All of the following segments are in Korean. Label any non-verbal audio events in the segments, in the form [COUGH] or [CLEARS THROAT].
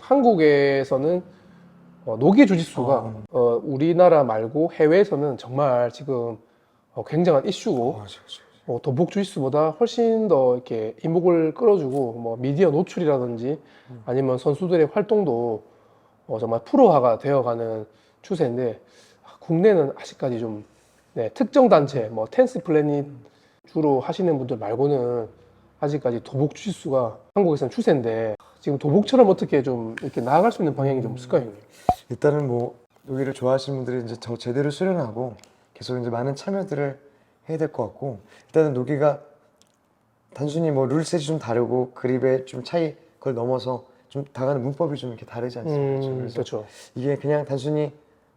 한국에서는 어, 노기 주짓수가 어. 어, 우리나라 말고 해외에서는 정말 지금 어, 굉장한 이슈고 맞아, 맞아. 어, 도복 주짓수보다 훨씬 더 이렇게 이목을 끌어주고 뭐 미디어 노출이라든지 음. 아니면 선수들의 활동도 어, 정말 프로화가 되어가는 추세인데 아, 국내는 아직까지 좀 네, 특정 단체 뭐 텐스 플래닛 주로 하시는 분들 말고는 아직까지 도복 주짓수가 한국에서는 추세인데 지금 도복처럼 어떻게 좀 이렇게 나아갈 수 있는 방향이 좀 있을까요, 형님? 일단은 뭐 여기를 좋아하시는 분들이 이제 더 제대로 수련하고 계속 이제 많은 참여들을 해야 될 것 같고 일단은 노기가 단순히 뭐 룰셋이 좀 다르고 그립의 좀 차이 그걸 넘어서 좀 다가는 문법이 좀 이렇게 다르지 않습니까? 음, 그래서 그렇죠. 이게 그냥 단순히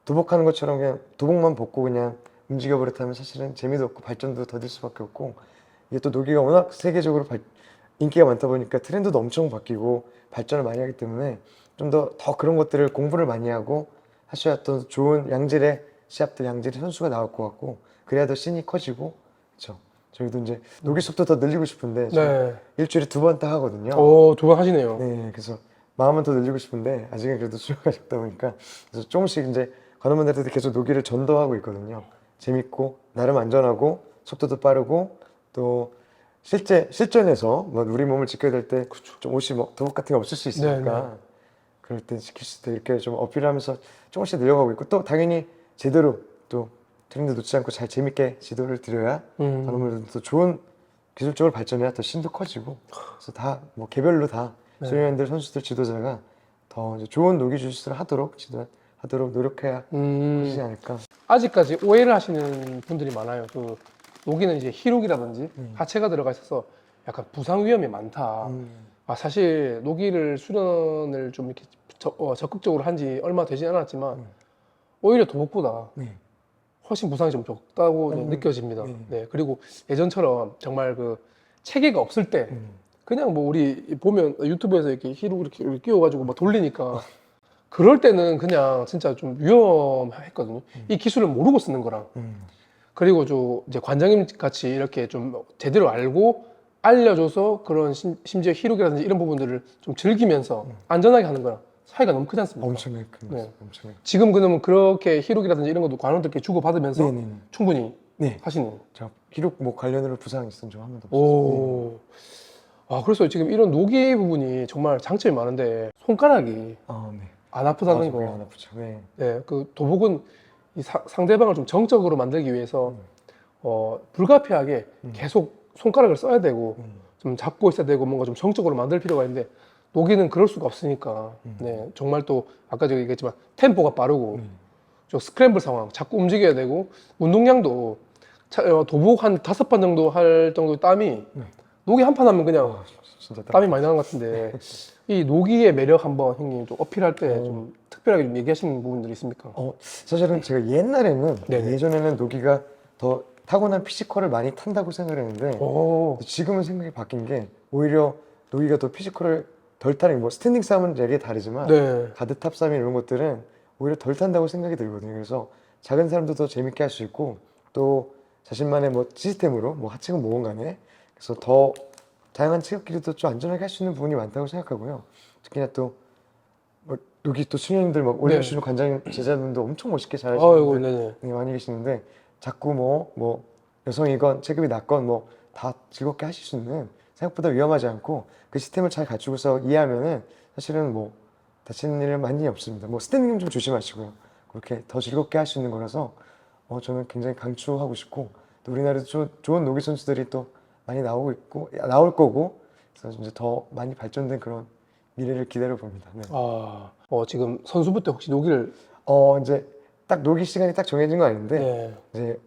도복하는 것처럼 그냥 도복만 벗고 그냥 움직여 버렸다면 사실은 재미도 없고 발전도 더딜 수밖에 없고 이게 또 노기가 워낙 세계적으로 발- 인기가 많다 보니까 트렌드도 엄청 바뀌고 발전을 많이 하기 때문에 좀더더 그런 것들을 공부를 많이 하고 하셔야 또 좋은 양질의 시합들 양질의 선수가 나올 것 같고 그래야 더 씬이 커지고 그렇죠. 저희도 이제 노기 속도 더 늘리고 싶은데 네. 일주일에 두 번 딱 하거든요. 오, 두번 하시네요. 네, 그래서 마음은 더 늘리고 싶은데 아직은 그래도 수요가 적다 보니까 그래서 조금씩 이제 관원분들한테 계속 노기를 전도하고 있거든요. 재밌고 나름 안전하고 속도도 빠르고 또 실제 실전에서 뭐 우리 몸을 지켜야 될 때 좀 옷이 뭐 도복 같은 게 없을 수 있으니까 네, 네. 그럴 때 지킬 수 있게 이렇게 좀 어필하면서 조금씩 늘려가고 있고 또 당연히 제대로 또 트렌드 놓지 않고 잘 재밌게 지도를 드려야 음. 관원분들도 좋은 기술적으로 발전해야 더 신도 커지고 그래서 다 뭐 개별로 다 네. 소년들 선수들 지도자가 더 좋은 노기 주짓수를 하도록 지도하도록 노력해야 음. 하지 않을까. 아직까지 오해를 하시는 분들이 많아요. 그 여기는 이제 히룩이라든지 음. 하체가 들어가 있어서 약간 부상 위험이 많다. 음, 아, 사실 노기를 수련을 좀 이렇게 적, 어, 적극적으로 한 지 얼마 되지 않았지만 음. 오히려 도복보다 네. 훨씬 부상이 좀 적다고 음. 느껴집니다. 네. 네. 그리고 예전처럼 정말 그 체계가 없을 때 음. 그냥 뭐 우리 보면 유튜브에서 이렇게 히룩 이렇게 끼워가지고 막 돌리니까 그럴 때는 그냥 진짜 좀 위험했거든요. 이 기술을 모르고 쓰는 거랑 음. 그리고 저 이제 관장님 같이 이렇게 좀 제대로 알고 알려줘서 그런 심, 심지어 히룩이라든지 이런 부분들을 좀 즐기면서 안전하게 하는 거랑 차이가 너무 크지 않습니까? 엄청나게 큰 네. 네. 엄청나게. 지금 그러면 그렇게 히룩이라든지 이런 것도 관원들께 주고 받으면서 네네. 충분히 네. 하시는. 저 기록 뭐 관련으로 부상 있은 적한 번도 없어요. 오. 아 그래서 지금 이런 노기 부분이 정말 장점이 많은데 손가락이 아 네. 안 아프다는 아, 거. 안 아프죠. 네. 네, 그 도복은 이 사- 상대방을 좀 정적으로 만들기 위해서 음. 어, 불가피하게 음. 계속 손가락을 써야 되고 음. 좀 잡고 있어야 되고 뭔가 좀 정적으로 만들 필요가 있는데 노기는 그럴 수가 없으니까 음. 네, 정말 또 아까 제가 얘기했지만 템포가 빠르고 음. 저 스크램블 상황 자꾸 움직여야 되고 운동량도 차- 어, 도복 한 다섯 판 정도 할 정도 땀이 네. 노기 한 판 하면 그냥 아, 진짜 땀. 땀이 많이 나는 것 같은데 이 노기의 매력 한번 형님 좀 어필할 때 어. 좀 특별하게 좀 얘기하시는 부분들이 있습니까? 어, 사실은 제가 옛날에는 네네. 예전에는 노기가 더 타고난 피지컬을 많이 탄다고 생각했는데 오, 지금은 생각이 바뀐 게 오히려 노기가 더 피지컬을 덜 타는 게뭐 스탠딩 싸움은 되게 다르지만 네. 가드 탑 싸움 이런 것들은 오히려 덜 탄다고 생각이 들거든요. 그래서 작은 사람도 더 재밌게 할 수 있고 또 자신만의 뭐 시스템으로 뭐 하체건 뭐건 간에 그래서 더 다양한 체격끼리도 좀 안전하게 할 수 있는 부분이 많다고 생각하고요. 특히나 또 뭐, 여기 또 수녀님들 막 올려주시는 관장 제자분도 엄청 멋있게 잘하시는 네. 아이고, 분들. 네, 많이 계시는데 자꾸 뭐 뭐 여성이건 체급이 낮건 뭐 다 즐겁게 하실 수 있는 생각보다 위험하지 않고 그 시스템을 잘 갖추고서 이해하면은 사실은 뭐 다치는 일은 많이 없습니다. 뭐 스탠딩 좀 조심하시고요. 그렇게 더 즐겁게 할 수 있는 거라서 어, 저는 굉장히 강추하고 싶고 또 우리나라에도 조- 좋은 노기 선수들이 또 많이 나오고 있고 나올 거고 그래서 이제 더 많이 발전된 그런 미래를 기다려 봅니다. 네. 아, 어, 지금 선수부 때 혹시 노기를 어 이제 딱 노기 시간이 딱 정해진 건 아닌데 네. 이제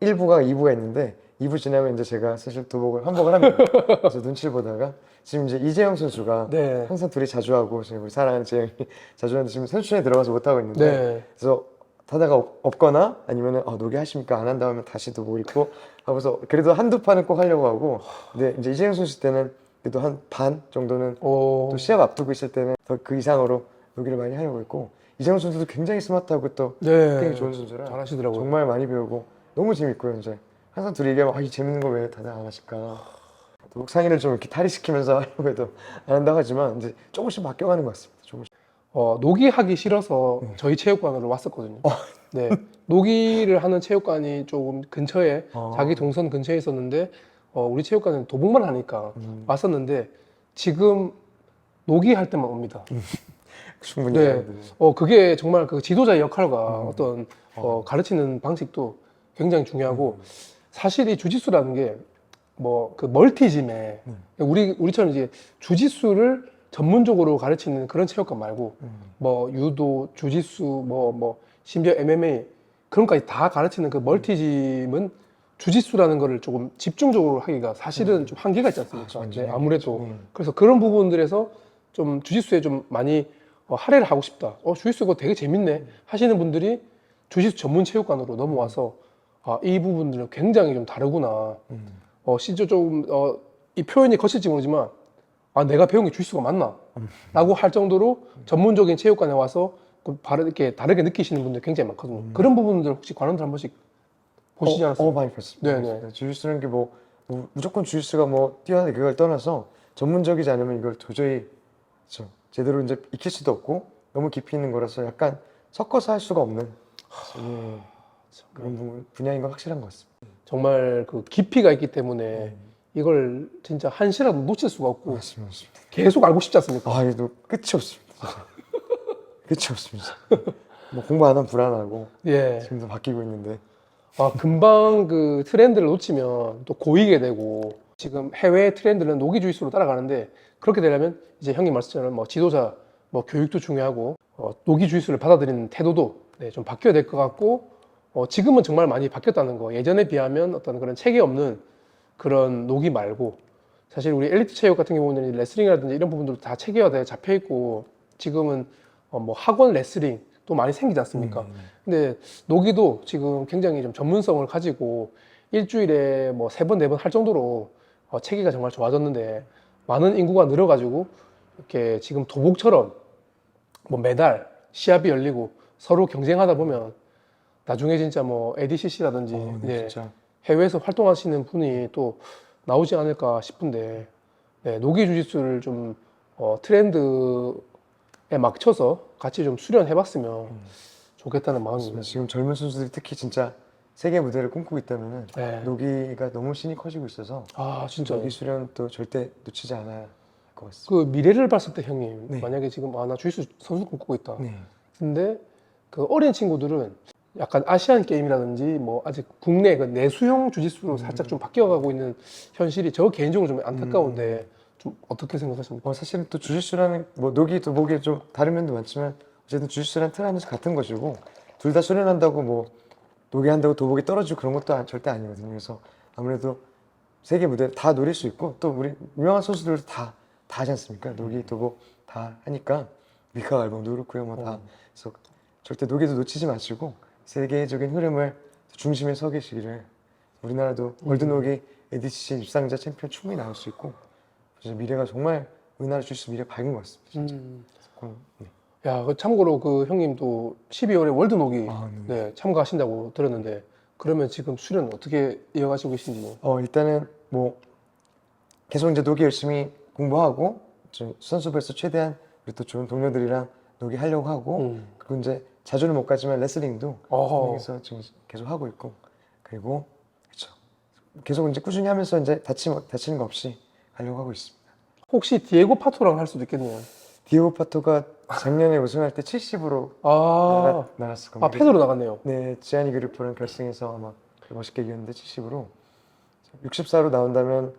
1부가 2부가 있는데 2부 지나면 이제 제가 사실 도복을 환복을 합니다. [LAUGHS] 그래서 눈치를 보다가 지금 이제 이재영 선수가 네. 항상 둘이 자주 하고 지금 우리 사랑하는 재영이 [LAUGHS] 자주 하는데 지금 선수촌에 들어가서 못 하고 있는데 네. 그래서 하다가 없, 없거나 아니면은 어, 노기 하십니까 안 한다 하면 다시 도복 입고 하면서 그래도 한두 판은 꼭 하려고 하고 근데 이제 이재영 선수 때는 그래도 한 반 정도는 오, 또 시합 앞두고 있을 때는 더 그 이상으로 노기를 많이 하려고 했고 이재영 선수도 굉장히 스마트하고 또 네. 굉장히 좋은 선수라 잘하시더라고요. 정말 많이 배우고 너무 재밌고요 이제 항상 둘이 얘기하면 아이 재밌는 거 왜 다들 안 하실까 또 상의를 좀 이렇게 탈의시키면서 [LAUGHS] 하려고 해도 안 한다고 하지만 이제 조금씩 바뀌어가는 것 같습니다 조금씩 어, 노기 하기 싫어서 저희 체육관으로 왔었거든요. 네. 노기를 하는 체육관이 조금 근처에 어. 자기 동선 근처에 있었는데 어, 우리 체육관은 도복만 하니까 음, 왔었는데 지금 노기 할 때만 옵니다. [LAUGHS] 충분히 네. 어, 그게 정말 그 지도자의 역할과 음. 어떤 어, 가르치는 방식도 굉장히 중요하고 음. 사실 이 주짓수라는 게 뭐 그 멀티짐에 음. 우리 우리처럼 이제 주짓수를 전문적으로 가르치는 그런 체육관 말고 음. 뭐 유도, 주짓수, 뭐뭐 심지어 MMA 그런 것까지 다 가르치는 그 멀티짐은 주짓수라는 거를 조금 집중적으로 하기가 사실은 좀 한계가 있지 않습니까? 음. 아, 네, 아무래도 음. 그래서 그런 부분들에서 좀 주짓수에 좀 많이 어, 할애를 하고 싶다. 어, 주짓수 이거 되게 재밌네 하시는 분들이 주짓수 전문 체육관으로 넘어와서 아, 이 부분들은 굉장히 좀 다르구나. 음. 어, 심지어 좀, 어, 이 표현이 거칠지 모르지만, 아, 내가 배운 게 주짓수가 맞나? 라고 할 정도로 전문적인 체육관에 와서 그 바르, 이렇게 다르게 느끼시는 분들 굉장히 많거든요. 그런 부분들 혹시 관원들 한 번씩 보시지 어, 않았어요? 어, 많이 봤습니다. 네네. 주짓수라는 게 뭐 무조건 주짓수가 뭐 뛰어나다 그걸 떠나서 전문적이지 않으면 이걸 도저히 그쵸, 제대로 이제 익힐 수도 없고 너무 깊이 있는 거라서 약간 섞어서 할 수가 없는 예, 그런 분야인 건 확실한 것 같습니다. 정말 그 깊이가 있기 때문에 이걸 진짜 한시라도 놓칠 수가 없고 맞습니다. 맞습니다. 계속 알고 싶지 않습니까? 아, 이거 끝이 없습니다. 끝이 없습니다. 뭐 공부 안 하면 불안하고 예. 지금도 바뀌고 있는데 아, 금방 그 트렌드를 놓치면 또 고이게 되고 지금 해외 트렌드는 노기주의수로 따라가는데 그렇게 되려면 이제 형님 말씀처럼 뭐 지도자 뭐 교육도 중요하고 어, 노기주의수를 받아들이는 태도도 네, 좀 바뀌어야 될 것 같고 어, 지금은 정말 많이 바뀌었다는 거 예전에 비하면 어떤 그런 체계 없는 그런 노기 말고 사실 우리 엘리트 체육 같은 경우는 레슬링이라든지 이런 부분들도 다 체계화돼 잡혀 있고 지금은 어, 뭐 학원 레슬링도 많이 생기지 않습니까? 근데 노기도 지금 굉장히 좀 전문성을 가지고 일주일에 뭐 세 번, 네 번 할 정도로 어, 체계가 정말 좋아졌는데 많은 인구가 늘어가지고 이렇게 지금 도복처럼 뭐 매달 시합이 열리고 서로 경쟁하다 보면 나중에 진짜 뭐 ADCC라든지 어, 네, 진짜 해외에서 활동하시는 분이 또 나오지 않을까 싶은데 네, 노기 주짓수를 좀 어, 트렌드에 맞춰서 같이 좀 수련해봤으면 좋겠다는 마음입니다. 지금 젊은 선수들이 특히 진짜 세계 무대를 꿈꾸고 있다면은 네. 노기가 너무 신이 커지고 있어서 아 진짜 노기 수련 또 절대 놓치지 않아야 할것 같습니다. 그 미래를 봤을 때 형님 네. 만약에 지금 아나 주짓수 선수 꿈꾸고 있다. 네. 근데 그 어린 친구들은 약간 아시안 게임이라든지 뭐 아직 국내 그 내수형 주짓수로 살짝 좀 바뀌어가고 있는 현실이 저 개인적으로 좀 안타까운데 좀 어떻게 생각하십니까? 어, 사실은 또 주짓수라는 뭐 노기 또 목이 좀 다른 면도 많지만 어쨌든 주짓수라는 틀 안에서 같은 것이고 둘 다 수련한다고 뭐 노기 한다고 도복이 떨어지고 그런 것도 아- 절대 아니거든요. 그래서 아무래도 세계 무대 다 노릴 수 있고 또 우리 유명한 선수들도 다, 다 하지 않습니까? 노기, 도복 다 하니까 미카 갈봉도 그렇고요. 뭐 다. 그래서 절대 노기도 놓치지 마시고 세계적인 흐름을 중심에 서 계시기를 우리나라도 월드노기 ADCC 입상자 챔피언 충분히 나올 수 있고 그래서 미래가 정말 우리나라 주짓수 미래 밝은 것 같습니다. 진짜. 음. 그럼, 네. 야, 그 참고로 그 형님도 12월에 월드노기 아, 네. 네, 참가하신다고 들었는데 그러면 지금 수련 어떻게 이어가시고 계신지? 어 일단은 뭐 계속 이제 노기 열심히 공부하고 저 선수부에서 최대한 우리 또 좋은 동료들이랑 노기 하려고 하고 음. 그리고 이제 자주는 못 가지만 레슬링도. 해서 지금 계속 하고 있고 그리고 그렇죠 계속 이제 꾸준히 하면서 이제 다치 다치는 거 없이 하려고 하고 있습니다. 혹시 디에고 파토랑 할 수도 있겠네요. 디오고 파토가 작년에 우승할 때 70으로 아, 나갔을 겁니다. 아 패드로 나갔네요. 네, 지아니 그리프랑 결승에서 아마 멋있게 이겼는데 70으로 64로 나온다면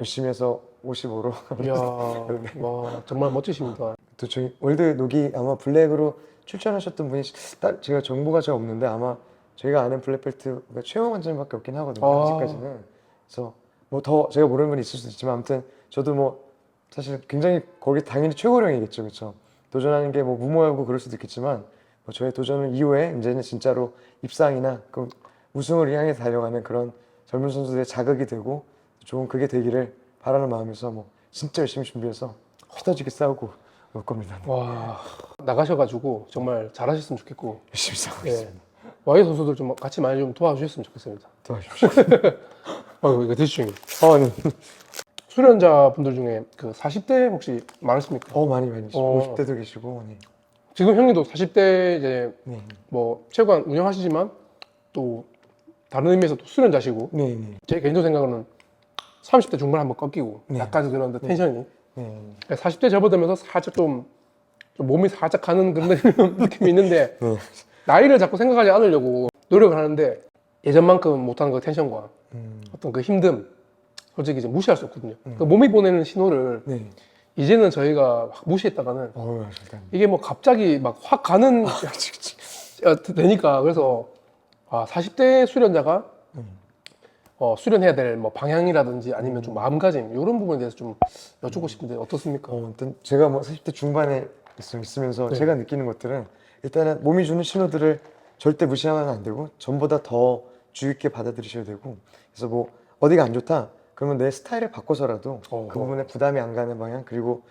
열심히 해서 55로 이야, [LAUGHS] 와 정말 멋지십니다. 또 저희 월드 노기 아마 블랙으로 출전하셨던 분이 따- 제가 정보가 잘 없는데 아마 저희가 아는 블랙벨트가 최영 원장님밖에 없긴 하거든요 아. 아직까지는 그래서 뭐 더 제가 모르는 분이 있을 수도 있지만 아무튼 저도 뭐 사실 굉장히 거기 당연히 최고령이겠죠 그렇죠 도전하는 게 뭐 무모하고 그럴 수도 있겠지만 뭐 저의 도전은 이후에 이제는 진짜로 입상이나 그 우승을 향해 달려가는 그런 젊은 선수들의 자극이 되고 좋은 그게 되기를 바라는 마음에서 뭐 진짜 열심히 준비해서 피터지게 싸우고 올 겁니다. 와 나가셔가지고 정말 잘하셨으면 좋겠고 열심히 싸우고 예. 있습니다. 와이 선수들 좀 같이 많이 좀 도와주셨으면 좋겠습니다. 도와주십시오. [LAUGHS] 아이고 이거 드시죠. 아, 네. [LAUGHS] 수련자 분들 중에 그 40대 혹시 많으십니까? 어 많이 많이 어. 50대도 계시고 네. 지금 형님도 40대 이제 네. 뭐 체육관 운영하시지만 또 다른 의미에서 또 수련자시고 네. 네. 제 개인적 생각으로는 30대 중반 한번 꺾이고 네. 약간 그런 그 텐션이 네. 40대 접어들면서 살짝 좀, 좀 몸이 살짝 가는 그런 [LAUGHS] 느낌이 있는데 네. 나이를 자꾸 생각하지 않으려고 노력을 하는데 예전만큼 못하는 그 텐션과 음. 어떤 그 힘듦 솔직히 이제 무시할 수 없거든요. 그 몸이 보내는 신호를 네. 이제는 저희가 확 무시했다가는 어, 일단. 이게 뭐 갑자기 막 확 가는 [LAUGHS] 어, 되니까 그래서 아, 40대 수련자가 음. 어, 수련해야 될 뭐 방향이라든지 아니면 좀 마음가짐 이런 부분에 대해서 좀 여쭙고 싶은데 어떻습니까? 어, 일단 제가 뭐 40대 중반에 있- 있으면서 네. 제가 느끼는 것들은 일단은 몸이 주는 신호들을 절대 무시하면 안 되고 전보다 더 주의 깊게 받아들이셔야 되고 그래서 뭐 어디가 안 좋다 그러면 내 스타일을 바꿔서라도 어. 그 부분에 부담이 안 가는 방향 그리고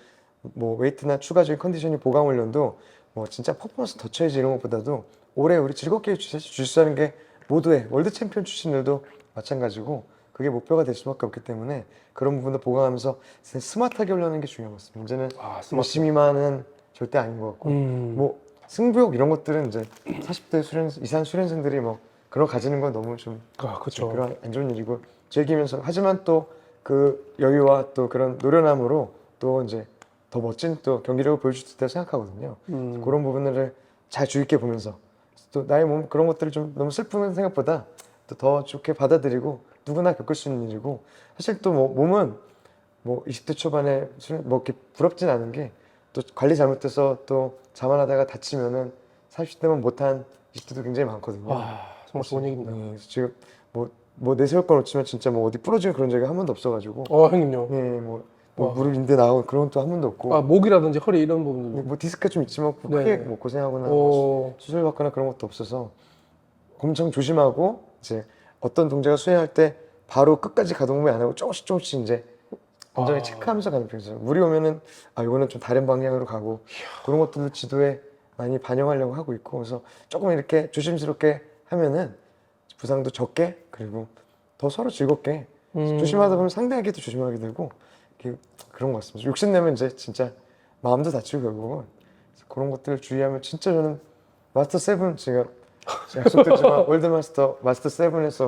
뭐 웨이트나 추가적인 컨디셔닝 보강 훈련도 뭐 진짜 퍼포먼스 더 쳐야지 이런 것보다도 올해 우리 즐겁게 주- 주짓수하는 게 모두의 월드 챔피언 출신들도 마찬가지고 그게 목표가 될 수밖에 없기 때문에 그런 부분도 보강하면서 스마트하게 훈련하는 게 중요한 것 같습니다. 문제는 아. 열심히만은 절대 아닌 것 같고 음. 뭐 승부욕 이런 것들은 이제 40대 수련 이상 수련생들이 뭐 그런 거 가지는 건 너무 좀 아, 그렇죠. 그런 안 좋은 일이고 즐기면서 하지만 또 그 여유와 또 그런 노련함으로 또 이제 더 멋진 또 경기력을 보여줄 수 있다고 생각하거든요. 음. 그런 부분들을 잘 주의 깊게 보면서 또 나의 몸 그런 것들을 좀 너무 슬픈 생각보다 또 더 좋게 받아들이고 누구나 겪을 수 있는 일이고 사실 또 뭐 몸은 뭐 20대 초반에 뭐 이렇게 부럽진 않은 게 또 관리 잘못돼서 또 자만하다가 다치면은 40대만 못한 20대도 굉장히 많거든요. 아, 정말 좋은 얘기입니다. 네, 그래서 지금 뭐, 뭐 내세울 건 없지만 진짜 뭐 어디 부러지는 그런 적이 한 번도 없어가지고 어, 형님요. 예, 뭐, 뭐 와. 무릎 인대 나오고 그런 것도 한 번도 없고 아, 목이라든지 허리 이런 부분들. 뭐 디스크가 좀 있지만 네. 크게 뭐 고생하거나 뭐 어, 수술 받거나 그런 것도 없어서 엄청 조심하고 이제 어떤 동작을 수행할 때 바로 끝까지 가동을 안 하고 조금씩 조금씩 이제 완전히 아. 체크하면서 가는 편이죠. 물이 오면은 아 이거는 좀 다른 방향으로 가고 그런 것들도 지도에 많이 반영하려고 하고 있고 그래서 조금 이렇게 조심스럽게 하면은 부상도 적게 그리고 더 서로 즐겁게 음. 조심하다 보면 상대에게도 조심하게 되고 그런 것 같습니다. 욕심내면 이제 진짜 마음도 다치고 결국은 그런 것들을 주의하면 진짜 저는 마스터 세븐 제가 약속드렸지만 [LAUGHS] 월드 마스터 마스터 세븐에서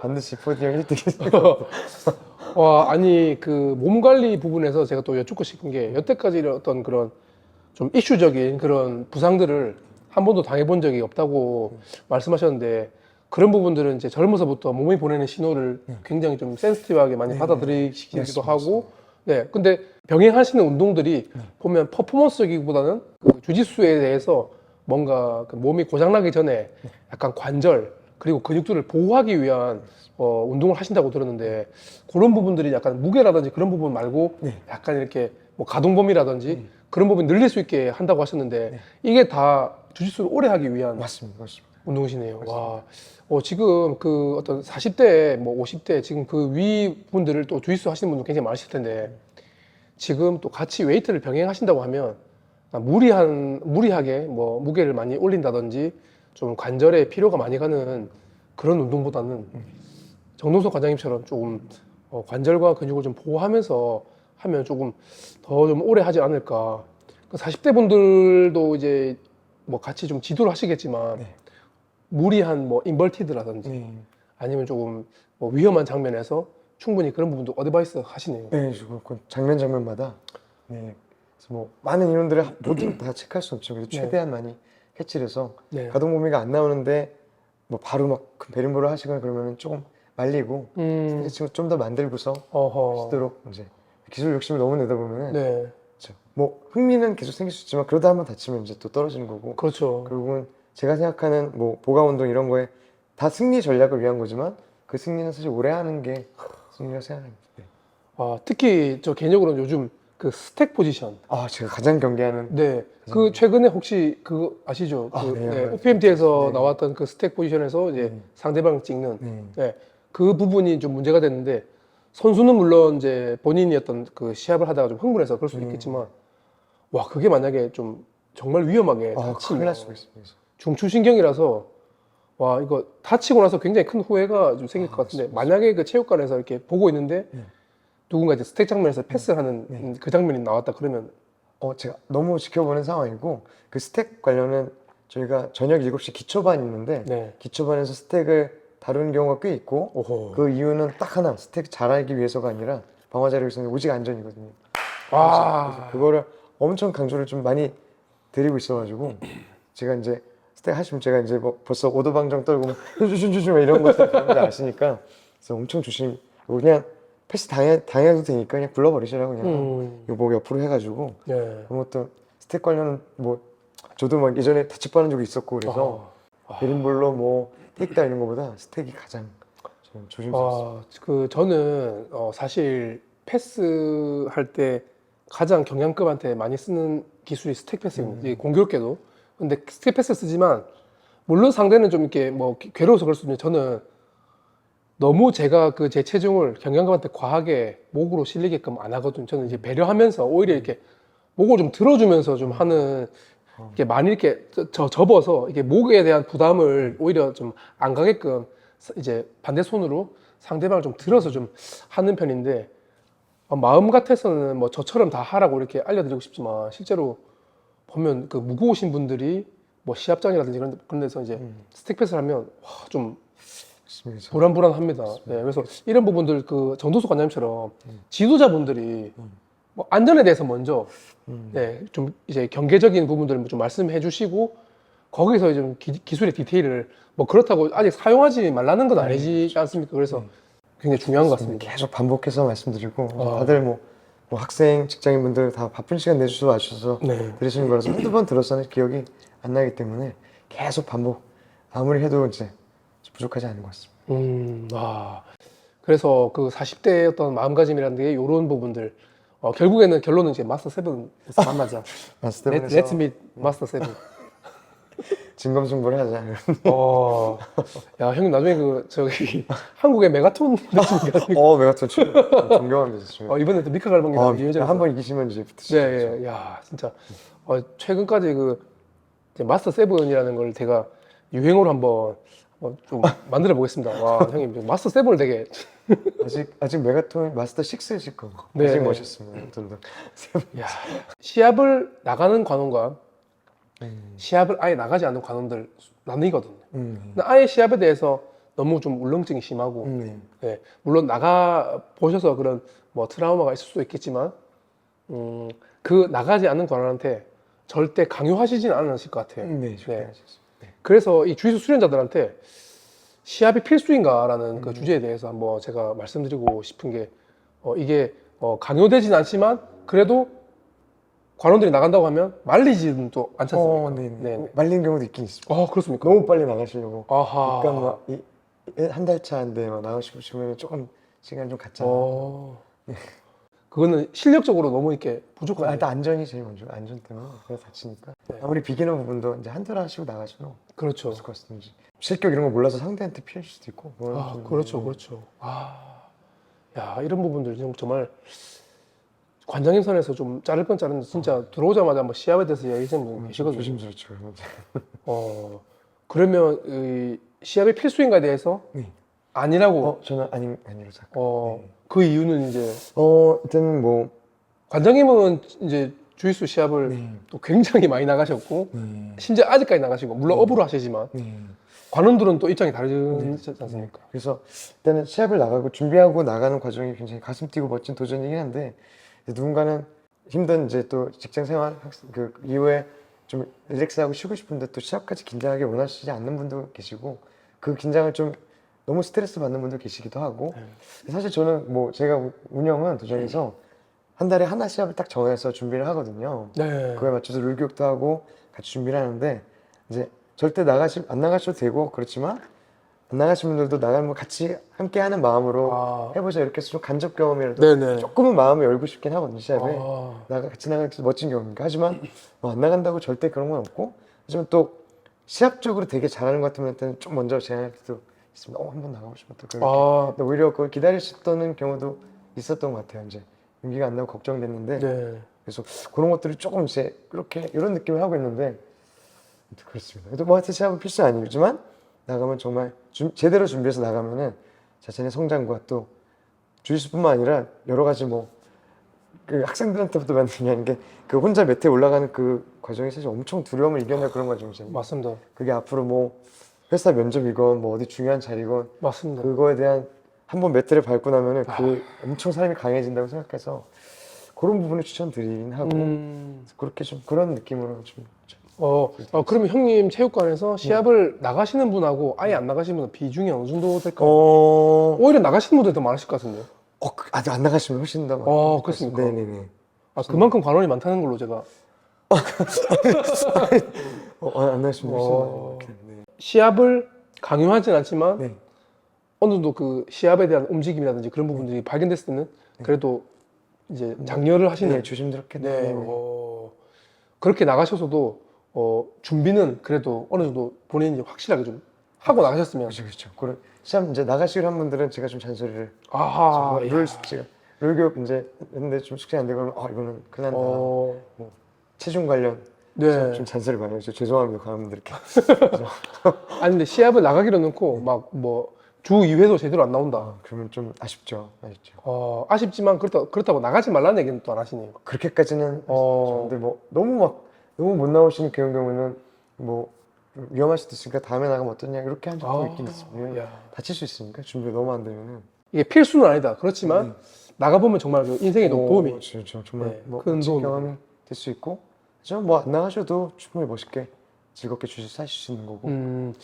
반드시 포디움 1등이 [LAUGHS] 와, 아니 그 몸 관리 부분에서 제가 또 여쭙고 싶은 게 여태까지 어떤 그런 좀 이슈적인 그런 부상들을 한 번도 당해본 적이 없다고 말씀하셨는데 그런 부분들은 이제 젊어서부터 몸이 보내는 신호를 굉장히 좀 센스티브하게 많이 네. 받아들이시기도 맞습니다. 하고 네 근데 병행하시는 운동들이 보면 퍼포먼스적이기보다는 그 주짓수에 대해서 뭔가 그 몸이 고장나기 전에 약간 관절 그리고 근육들을 보호하기 위한 어, 운동을 하신다고 들었는데 그런 부분들이 약간 무게라든지 그런 부분 말고 네. 약간 이렇게 뭐 가동 범위라든지 그런 부분 늘릴 수 있게 한다고 하셨는데 네. 이게 다 주짓수를 오래 하기 위한 맞습니다. 맞습니다. 운동이시네요. 와, 어, 지금 그 어떤 40대, 뭐 50대 지금 그 위 분들을 또 주짓수 하시는 분들 굉장히 많으실 텐데 지금 또 같이 웨이트를 병행하신다고 하면 아, 무리한 무리하게 뭐 무게를 많이 올린다든지 좀 관절에 피로가 많이 가는 그런 운동보다는 정동석 과장님처럼 조금 어, 관절과 근육을 좀 보호하면서 하면 조금 더 좀 오래 하지 않을까. 그 40대 분들도 이제 뭐 같이 좀 지도를 하시겠지만 네. 무리한 뭐 인벌티드라든지 네. 아니면 조금 뭐 위험한 장면에서 충분히 그런 부분도 어드바이스 하시네요. 네, 그 장면 장면마다 네. 그래서 뭐 많은 인원들을 모두 [CLEARS THROAT] 다 체크할 수 없죠. 그래서 네. 최대한 많이 캐치를 해서 네. 가동 범위가 안 나오는데 뭐 바로 막 베림보를 하시거나 그러면은 조금 말리고 음, 스트레칭을 좀 더 만들고서 어허. 하도록 이제 기술 욕심을 너무 내다 보면은 네, 그렇죠. 뭐 흥미는 계속 생길 수 있지만 그러다 한번 다치면 이제 또 떨어지는 거고 그렇죠. 결국은 제가 생각하는 뭐 보강 운동 이런 거에 다 승리 전략을 위한 거지만 그 승리는 사실 오래 하는 게 승리라고 생각합니다. 네. 아, 특히 저 개인적으로는 요즘 그 스택 포지션. 아 제가 가장 경계하는 네, 그 최근에 혹시 그거 아시죠? 아, 그 네, 네. OPMT에서 네. 나왔던 그 스택 포지션에서 이제 음. 상대방 찍는 네. 네, 그 부분이 좀 문제가 됐는데 선수는 물론 이제 본인이 어떤 그 시합을 하다가 좀 흥분해서 그럴 수도 음. 있겠지만 와 그게 만약에 좀 정말 위험하게 아 다치면 큰일 날 수가 있습니다. 중추신경이라서 와 이거 다치고 나서 굉장히 큰 후회가 좀 생길 아, 것 같은데. 만약에 그 체육관에서 이렇게 보고 있는데 네. 누군가 이제 스택 장면에서 패스하는 네. 음, 그 장면이 나왔다 그러면 어, 제가 너무 지켜보는 상황이고 그 스택 관련은 저희가 저녁 7시 기초반 있는데 네. 기초반에서 스택을 다루는 경우가 꽤 있고 오호. 그 이유는 딱 하나 스택 잘 알기 위해서가 아니라 방어자를 위해서는 오직 안전이거든요. 아. 그거를 엄청 강조를 좀 많이 드리고 있어가지고 제가 이제 스택 하시면 제가 이제 뭐 벌써 오도방정 떨고 [LAUGHS] 막 슈슈슈슈 이런 거다 아시니까 그래서 엄청 조심 그냥 패스 당해 당해도 되니까 그냥 불러버리시라고 그냥 음. 이거 뭐 옆으로 해가지고 네. 아무것도 스택 관련은 뭐 저도 막 예전에 다치받은 적이 있었고 그래서 아. 베린볼로 뭐 테이크다 이런 거보다 스택이 가장 좀 조심스러웠어요. 아, 그 저는 어, 사실 패스 할 때 가장 경량급한테 많이 쓰는 기술이 스택 패스입니다. 음. 공교롭게도. 근데 스택 패스 쓰지만 물론 상대는 좀 이렇게 뭐 괴- 괴로워서 그럴 수 있는데 저는 너무 제가 그 제 체중을 경량급한테 과하게 목으로 실리게끔 안 하거든요. 저는 이제 배려하면서 오히려 이렇게 목을 좀 들어주면서 좀 하는 이렇게 많이 이렇게 저, 저- 접어서 이게 목에 대한 부담을 오히려 좀 안 가게끔 사- 이제 반대 손으로 상대방을 좀 들어서 좀 하는 편인데 어, 마음 같아서는 뭐 저처럼 다 하라고 이렇게 알려드리고 싶지만 실제로 보면 그 무거우신 분들이 뭐 시합장이라든지 그런, 데- 그런 데서 이제 음. 스택 패스를 하면 와, 좀 맞습니다. 불안불안합니다. 네, 그래서 이런 부분들 그 정도수 관장님처럼 지도자분들이 뭐 안전에 대해서 먼저 음. 네, 좀 이제 경계적인 부분들을 좀 말씀해 주시고 거기서 좀 기, 기술의 디테일을 뭐 그렇다고 아직 사용하지 말라는 건 아니지 않습니까? 그래서 굉장히 중요한 것 같습니다. 계속 반복해서 말씀드리고 아. 다들 뭐, 뭐 학생 직장인분들 다 바쁜 시간 내주셔서 와주셔서 네. 들으시는 거라서 한두 번 들었어는 기억이 안 나기 때문에 계속 반복 아무리 해도 이제 부족하지 않은 것 같습니다. 음, 아. 그래서 그 40대의 어떤 마음가짐이라는 게 이런 부분들 어, 결국에는 결론은 이제 마스터 세븐에서 [LAUGHS] 만나자. 마스터 렛- 렛츠 밋 마스터 세븐. [LAUGHS] 진검승부를 하자. 어, 야 형님 나중에 그 저기 [LAUGHS] 한국의 메가톤 같은 어 메가톤 좀 존경합니다. 진짜. 어, 이번에 또 미카 갈방이랑 어, 유효자 한번 이기시면 이제 붙으시죠. 네, 예, 야 진짜 어, 최근까지 그 이제 마스터 세븐이라는 걸 제가 유행어로 한번 어, 좀 만들어 보겠습니다. 와 형님 마스터 세븐을 되게 [LAUGHS] 아직 아직 메가톤 마스터 6이실 거고 네, 아직 네. 멋있습니다. 좀 더. 야 시합을 나가는 관원과 음. 시합을 아예 나가지 않는 관원들 나뉘거든요. 음. 근데 아예 시합에 대해서 너무 좀 울렁증이 심하고 음. 네. 네, 물론 나가 보셔서 그런 뭐 트라우마가 있을 수도 있겠지만 음, 그 나가지 않는 관원한테 절대 강요하시진 않으실 것 같아요. 네. 네. 네. 네. 그래서 이 주짓수 수련자들한테 시합이 필수인가라는 음. 그 주제에 대해서 한번 제가 말씀드리고 싶은 게 어, 이게 어, 강요되진 않지만 그래도 관원들이 나간다고 하면 말리지는 또 않지 않습니까? 어, 네. 네. 네. 말리는 경우도 있긴 있습니다. 아 그렇습니까? 너무 빨리 나가시려고. 아하. 그러니까 막한달 차인데 막 나가시고 싶으면 조금 시간 좀 갖잖아요. 어. 그거는 실력적으로 너무 이렇게 아, 부족한. 일단 안전이 제일 먼저. 안전 때문에 그래서 다치니까. 네. 아무리 비기너 부분도 이제 한달 하시고 나가셔도 그렇죠. 것 같은지. 실격 이런 거 몰라서 상대한테 피할 수도 있고. 그런 아, 좀- 그렇죠, 그렇죠. 아, 야 이런 부분들 좀 정말 관장님 선에서 좀 자를 건 자르는데 진짜 들어오자마자 뭐 시합에 대해서 얘기하시는 분 음, 좀 계시거든요. 조심스럽죠. 어, 그러면 이 시합의 필수인가에 대해서 네. 아니라고. 어, 저는 아니 아니로 생각. 어, 네. 그 이유는 이제 어, 일단 뭐 관장님은 이제 주짓수 시합을 네. 또 굉장히 많이 나가셨고 네. 심지어 아직까지 나가시고 물론 업으로 하시지만 네. 관원들은 또 입장이 다르지 않습니까? 그래서 일단은 시합을 나가고 준비하고 나가는 과정이 굉장히 가슴 뛰고 멋진 도전이긴 한데 누군가는 힘든 이제 또 직장 생활 학생 그 이후에 좀 릴렉스하고 쉬고 싶은데 또 시합까지 긴장하게 원하시지 않는 분도 계시고 그 긴장을 좀 너무 스트레스 받는 분도 계시기도 하고 네. 사실 저는 뭐 제가 우- 운영은 도전에서 한 달에 하나 시합을 딱 정해서 준비를 하거든요. 네. 그거에 맞춰서 룰 교육도 하고 같이 준비를 하는데 이제 절대 나가시 안 나가셔도 되고 그렇지만 안 나가신 분들도 나가는 거 같이 함께 하는 마음으로 아, 해보자 이렇게 해서 좀 간접 경험이라도 네네. 조금은 마음을 열고 싶긴 하거든요 시합에. 아, 나가 같이 나가는 게 멋진 경험이니까. 하지만 뭐 안 나간다고 절대 그런 건 없고 하지만 또 시합적으로 되게 잘하는 것 같으면 일단 좀 먼저 제안할 때도 있습니다. 어 한번 나가고 싶다. 또 그렇게. 아, 근데 오히려 그걸 기다리셨던 경우도 있었던 것 같아요 이제. 용기가 안 나고 걱정됐는데. 네. 그래서 그런 것들을 조금 이제 이렇게 이런 느낌을 하고 있는데 그렇습니다. 그래도 뭐 하여튼 시합은 필수 아니지만 나가면 정말 준- 제대로 준비해서 나가면은 자신의 성장과 또 주짓수뿐만 아니라 여러 가지 뭐 그 학생들한테부터 만드는 게그 혼자 매트에 올라가는 그 과정이 사실 엄청 두려움을 이겨낼 그런 과정이잖아요. 맞습니다. 그게 앞으로 뭐 회사 면접이건 뭐 어디 중요한 자리건 맞습니다. 그거에 대한 한번 매트를 밟고 나면은 그 엄청 사람이 강해진다고 생각해서 그런 부분을 추천드리긴 하고 음, 그렇게 좀 그런 느낌으로 좀 어, 어, 그러면 형님 체육관에서 시합을 나가시는 분하고 아예 안 나가시는 분은 비중이 어느 정도 될까요? 어, 오히려 나가시는 분들이 더 많으실 것 같은데요. 어, 그- 아직 안 나가시면 훨씬 더 어, 많을 것 그렇습니까? 네네네. 아, 그만큼 관원이 많다는 걸로 제가 어, [LAUGHS] 어, 안 나가시면 훨씬 어. 같아요. 네. 시합을 강요하진 않지만 네. 어느 정도 그 시합에 대한 움직임이라든지 그런 부분들이 발견됐을 때는 그래도 이제 장려를 하시는 네, 조심스럽게. 네, 네. 어, 그렇게 나가셔서도 어, 준비는 그래도 어느 정도 본인이 확실하게 좀 하고 나가셨으면 그렇죠, 그렇죠. 그런 이제 나가시기로 한 분들은 제가 좀 잔소리를 아하 룰 제가 룰 교육 이제 했는데 좀 숙제 안 되고 그러면 아 이거는 큰일 난다. 어, 체중 관련 네. 좀 잔소리 많이 해서 죄송합니다 관원분들께. [LAUGHS] 아니 근데 시합을 나가기로 놓고 막 뭐 주 2회도 제대로 안 나온다. 아, 그러면 좀 아쉽죠, 아쉽죠. 어, 아쉽지만 그렇다, 그렇다고 나가지 말라는 얘기는 또 안 하시네요. 그렇게까지는 어, 근데 뭐 너무 막 너무 못 나오시는 그런 경우는 뭐 위험할 수도 있으니까 다음에 나가면 어떠냐 이렇게 한 적도 아, 있긴 있습니다. 야. 다칠 수 있으니까 준비 너무 안 되면은 이게 필수는 아니다. 그렇지만 나가보면 정말 그 인생에 도 오, 도움이. 진짜 정말 네, 뭐큰 멋진 도움이 경험이 될 수 있고 하지만 뭐안 나가셔도 충분히 멋있게 즐겁게 주짓수 사실 수 있는 거고 음,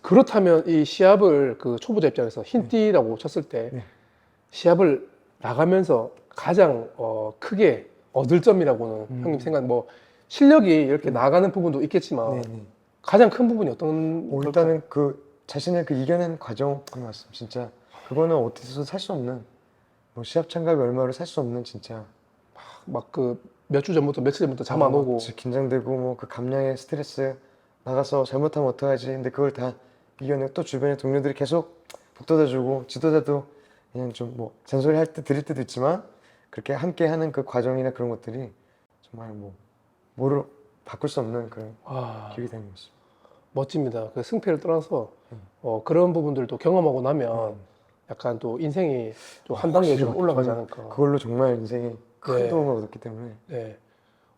그렇다면 이 시합을 그 초보자 입장에서 흰띠라고 쳤을 때 네. 시합을 나가면서 가장 어, 크게 얻을 점이라고는 음. 형님 생각 뭐 실력이 이렇게 나가는 부분도 있겠지만 네, 네. 가장 큰 부분이 어떤 뭐 걸까요? 일단은 그 자신을 그 이겨낸 과정인 것 같습니다. 진짜 그거는 어디서도 살 수 없는 뭐 시합 참가비 얼마로 살 수 없는 진짜 막 그 몇 주 전부터 며칠 전부터 잠 안 어, 오고 진짜 긴장되고 뭐 그 감량의 스트레스 나가서 잘못하면 어떡하지 근데 그걸 다 이겨내 또 주변에 동료들이 계속 북돋아주고 지도자도 그냥 좀 뭐 잔소리 할때 드릴 때도 있지만 그렇게 함께 하는 그 과정이나 그런 것들이 정말 뭐 뭐를 바꿀 수 없는 그런 아, 기억이 되는 것 같습니다. 멋집니다. 그 승패를 떠나서 음. 어, 그런 부분들도 경험하고 나면 약간 또 인생이 좀 한 단계 좀 올라가지 저는 않을까. 그걸로 정말 인생이 큰 네. 도움을 얻었기 때문에 네.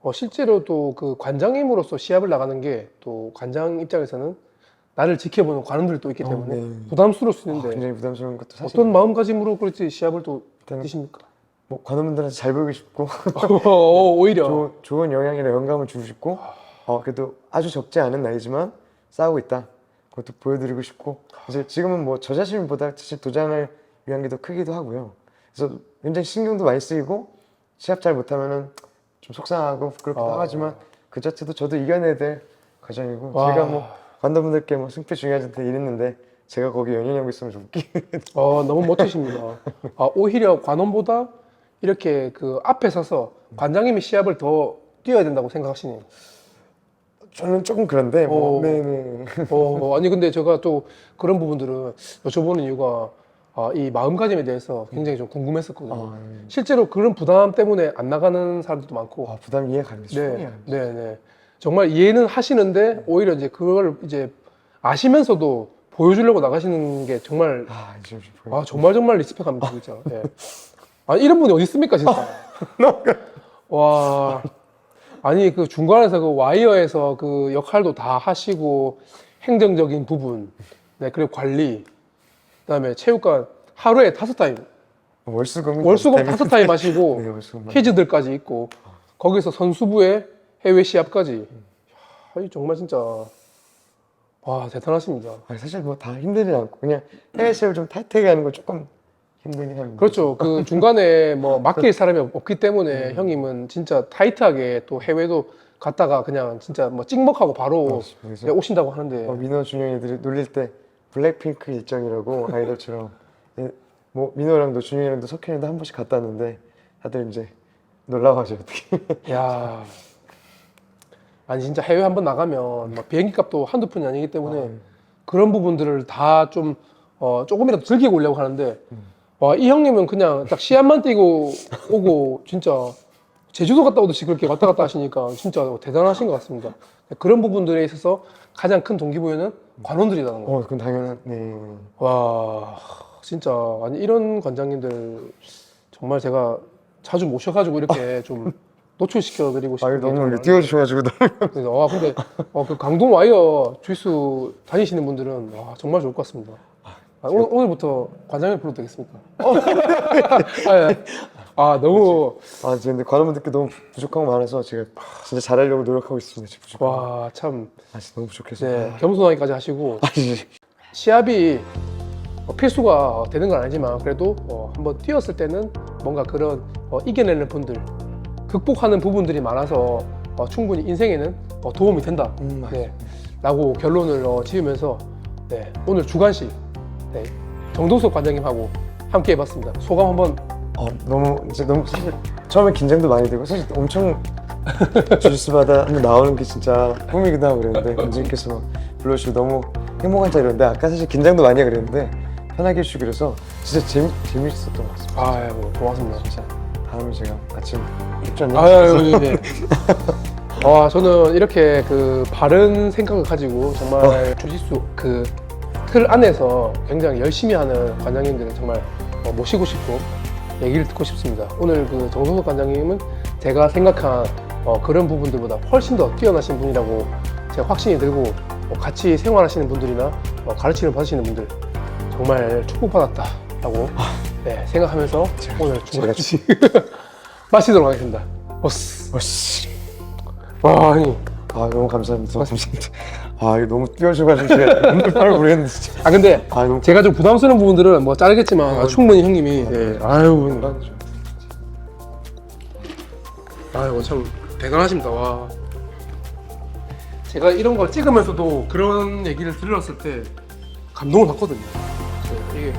어, 실제로 또 그 관장님으로서 시합을 나가는 게 또 관장 입장에서는 나를 지켜보는 관원들도 있기 어, 때문에 네. 부담스러울 수 아, 있는데 굉장히 부담스러운 것도 사실 어떤 마음가짐으로 그렇지 시합을 또 일단은 뛰십니까? 뭐 관원분들한테 잘 보이고 싶고. [LAUGHS] 어, 오히려. 좋은, 좋은 영향이나 영감을 주고 싶고. 어, 그래도 아주 적지 않은 나이지만 싸우고 있다. 그것도 보여드리고 싶고. 이제 지금은 뭐 저 자신보다 사실 도장을 위한 게 더 크기도 하고요. 그래서 굉장히 신경도 많이 쓰이고 시합 잘 못하면은 좀 속상하고 부끄럽기도 아. 하지만 그 자체도 저도 이겨내야 될 과정이고 와. 제가 뭐 관도분들께 뭐 승패 중요하지 않다 이랬는데 제가 거기 연연하고 있으면 좀 웃기 어, 너무 멋지십니다. 아, 오히려 관원보다 이렇게 그 앞에 서서 관장님이 시합을 더 뛰어야 된다고 생각하시네요. 저는 조금 그런데 뭐 어. 네네 어, 아니 근데 제가 또 그런 부분들은 여쭤보는 이유가 아, 이 마음가짐에 대해서 굉장히 좀 궁금했었거든요. 아, 네. 실제로 그런 부담 때문에 안 나가는 사람들도 많고, 아, 부담 이해 갑니다 충분히 네. 네, 네. 정말 이해는 하시는데 오히려 이제 그걸 이제 아시면서도 보여주려고 나가시는 게 정말 아 보여 아 정말 정말 리스펙합니다 진짜. 네. [LAUGHS] 아 이런 분이 어디 있습니까 진짜. 와 아니 그 중간에서 그 와이어에서 그 역할도 다 하시고 행정적인 부분, 네 그리고 관리, 그다음에 체육관 하루에 다섯 타임 월수금 월수금 다섯 타임 하시고 [LAUGHS] 네 월수금 퀴즈들까지 있고 거기서 선수부의 해외 시합까지. 야, 이 정말 진짜 와 대단하십니다. 아, 사실 뭐 다 힘들지 않고 그냥 해외 시합을 좀 타이트하게 하는 건 조금 힘들긴 합니다 그렇죠. 그 [LAUGHS] 중간에 뭐 맡길 사람이 없- 없기 때문에 형님은 진짜 타이트하게 또 해외도 갔다가 그냥 진짜 뭐 찍먹하고 바로 네, 오신다고 하는데. 어, 민호 준영이들이 놀릴 때 블랙핑크 일정이라고 아이돌처럼 예, 뭐 민호랑도 준영이랑도 석현이도 한 번씩 갔다 왔는데 다들 이제 놀라워하죠 어떻게. [LAUGHS] 야. 아니 진짜 해외 한번 나가면 막 비행기 값도 한두 푼이 아니기 때문에 그런 부분들을 다 좀 어, 조금이라도 즐기고 오려고 하는데 와 이 형님은 그냥 딱 시합만 뛰고 오고 진짜 제주도 갔다 오듯이 그렇게 왔다 갔다 하시니까 진짜 대단하신 것 같습니다. 그런 부분들에 있어서 가장 큰 동기부여는 관원들이라는 거. 어 그건 당연한 네 와 진짜 아니 이런 관장님들 정말 제가 자주 모셔가지고 이렇게 좀 노출시켜 드리고 아, 싶은 이거 게 너무 정말- 띄워주셔가지고 너무 그래서 와 근데 어, 그 강동 와이어 주스 다니시는 분들은 와, 정말 좋을 것 같습니다. 아, 오늘, 오늘부터 관장님 불러도 되겠습니까? [LAUGHS] 아, 예. 아 너무 아 지금 근데 관원분들께 너무 부족한 거 많아서 제가 진짜 잘하려고 노력하고 있습니다. 진짜 부족한 거. 와참 아 진짜 너무 부족해서. 네, 겸손하게까지 하시고 아 진짜. 시합이 어, 필수가 되는 건 아니지만 그래도 어, 한번 뛰었을 때는 뭔가 그런 어, 이겨내는 분들 극복하는 부분들이 많아서 어, 충분히 인생에는 어, 도움이 된다. 음, 네, 라고 결론을 어, 지으면서 네, 오늘 주간식 네, 정동석 관장님하고 함께 해봤습니다. 소감 한번 어, 너무 이제 너무 사실 처음에 긴장도 많이 되고 사실 엄청 주스바다 한번 나오는 게 진짜 꿈이기도 하고 그랬는데 관장님께서 막 불러주시고 너무 행복한 자리였는데 아까 사실 긴장도 많이 해 그랬는데 편하게 해주시고 그래서 진짜 재미, 재밌었던 것 같습니다. 아, 예, 뭐, 고맙습니다. 진짜 다음에 제가 아침 일전에 아유, 네, 네. 아, 저는 이렇게 그 바른 생각을 가지고 정말 주짓수 그 틀 안에서 굉장히 열심히 하는 관장님들을 정말 어, 모시고 싶고 얘기를 듣고 싶습니다. 오늘 그 정성석 관장님은 제가 생각한 어, 그런 부분들보다 훨씬 더 뛰어나신 분이라고 제가 확신이 들고 어, 같이 생활하시는 분들이나 어, 가르치는 받으시는 분들 정말 축복받았다라고 네, 생각하면서 오늘 제가 중간지 [LAUGHS] 마시도록 하겠습니다. 오스. 어씨 와, 형님. 아 너무 감사합니다. 감사합니다. 아 이거 너무 띄워줘가지고 제가 [LAUGHS] 잘 모르겠는데 진짜. 아 근데 아 너무 제가 좀 부담스러운 부분들은 뭐 자르겠지만 아, 충분히 형님이 네. 아유 형님. 아유 참 대단하십니다 와 제가 이런 거 찍으면서도 그런 얘기를 들었을 때 감동을 받거든요 네, 이게